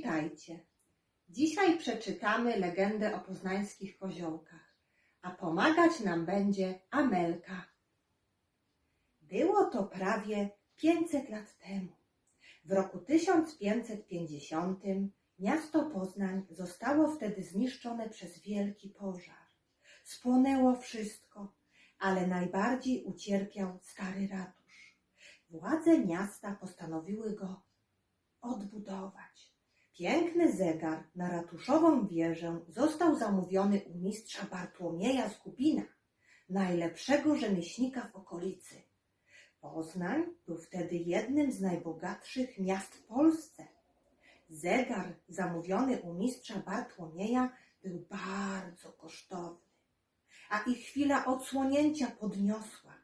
Witajcie. Dzisiaj przeczytamy legendę o poznańskich koziołkach, a pomagać nam będzie Amelka. Było to prawie 500 lat temu. W roku 1550 miasto Poznań zostało wtedy zniszczone przez wielki pożar. Spłonęło wszystko, ale najbardziej ucierpiał stary ratusz. Władze miasta postanowiły go odbudować. Piękny zegar na ratuszową wieżę został zamówiony u mistrza Bartłomieja z Kubina, najlepszego rzemieślnika w okolicy. Poznań był wtedy jednym z najbogatszych miast w Polsce. Zegar zamówiony u mistrza Bartłomieja był bardzo kosztowny, a ich chwila odsłonięcia podniosła.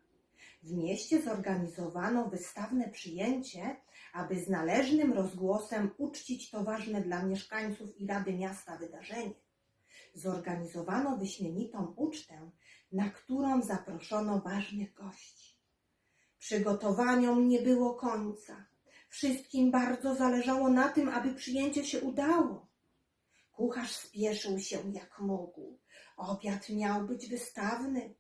W mieście zorganizowano wystawne przyjęcie, aby z należnym rozgłosem uczcić to ważne dla mieszkańców i Rady Miasta wydarzenie. Zorganizowano wyśmienitą ucztę, na którą zaproszono ważnych gości. Przygotowaniom nie było końca. Wszystkim bardzo zależało na tym, aby przyjęcie się udało. Kucharz spieszył się jak mógł. Obiad miał być wystawny.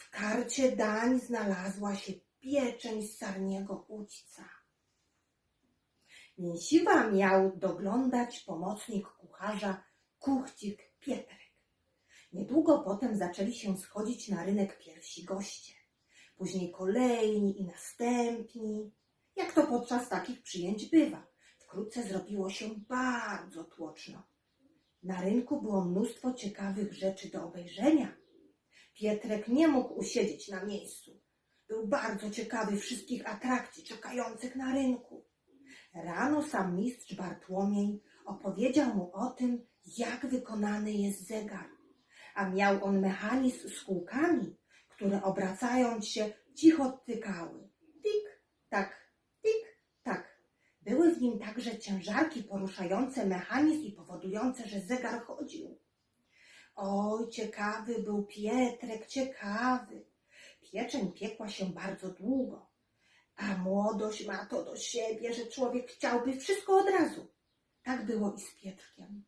W karcie dań znalazła się pieczeń sarniego udźca. Mięsiwa miał doglądać pomocnik kucharza, kuchcik Pietrek. Niedługo potem zaczęli się schodzić na rynek pierwsi goście, później kolejni i następni, jak to podczas takich przyjęć bywa. Wkrótce zrobiło się bardzo tłoczno. Na rynku było mnóstwo ciekawych rzeczy do obejrzenia. Pietrek nie mógł usiedzieć na miejscu. Był bardzo ciekawy wszystkich atrakcji czekających na rynku. Rano sam mistrz Bartłomiej opowiedział mu o tym, jak wykonany jest zegar, a miał on mechanizm z kółkami, które obracając się cicho tykały. Tik, tak, tik, tak. Były w nim także ciężarki poruszające mechanizm i powodujące, że zegar chodził. Oj, ciekawy był Pietrek, ciekawy. Pieczeń piekła się bardzo długo, a młodość ma to do siebie, że człowiek chciałby wszystko od razu. Tak było i z Pietrkiem.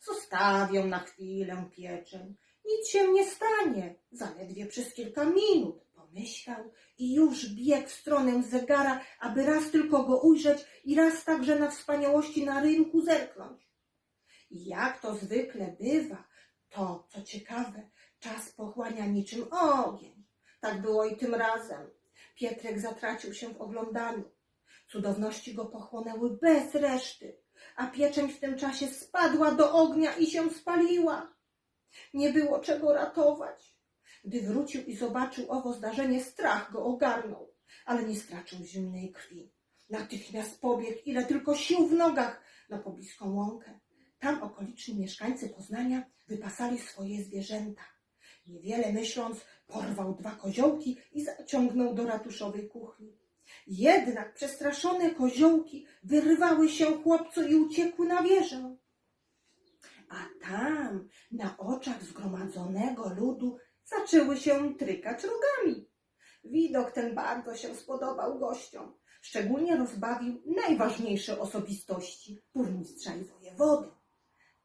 Zostawią na chwilę pieczeń. Nic się nie stanie. Zaledwie przez kilka minut, pomyślał i już biegł w stronę zegara, aby raz tylko go ujrzeć i raz także na wspaniałości na rynku zerknąć. I jak to zwykle bywa, to, co ciekawe, czas pochłania niczym ogień. Tak było i tym razem. Pietrek zatracił się w oglądaniu. Cudowności go pochłonęły bez reszty, a pieczeń w tym czasie spadła do ognia i się spaliła. Nie było czego ratować. Gdy wrócił i zobaczył owo zdarzenie, strach go ogarnął, ale nie stracił zimnej krwi. Natychmiast pobiegł, ile tylko sił w nogach, na pobliską łąkę. Tam okoliczni mieszkańcy Poznania wypasali swoje zwierzęta. Niewiele myśląc, porwał dwa koziołki i zaciągnął do ratuszowej kuchni. Jednak przestraszone koziołki wyrwały się chłopcu i uciekły na wieżę. A tam, na oczach zgromadzonego ludu, zaczęły się trykać rogami. Widok ten bardzo się spodobał gościom. Szczególnie rozbawił najważniejsze osobistości burmistrza i wojewody.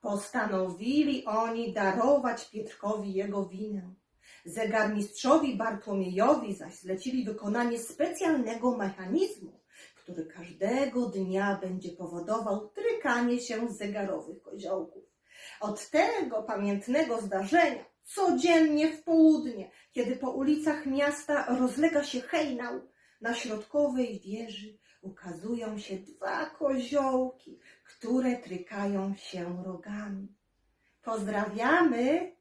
Postanowili oni darować Pietrkowi jego winę. Zegarmistrzowi Bartłomiejowi zaś zlecili wykonanie specjalnego mechanizmu, który każdego dnia będzie powodował trykanie się zegarowych koziołków. Od tego pamiętnego zdarzenia codziennie w południe, kiedy po ulicach miasta rozlega się hejnał, na środkowej wieży ukazują się dwa koziołki, które trykają się rogami. Pozdrawiamy!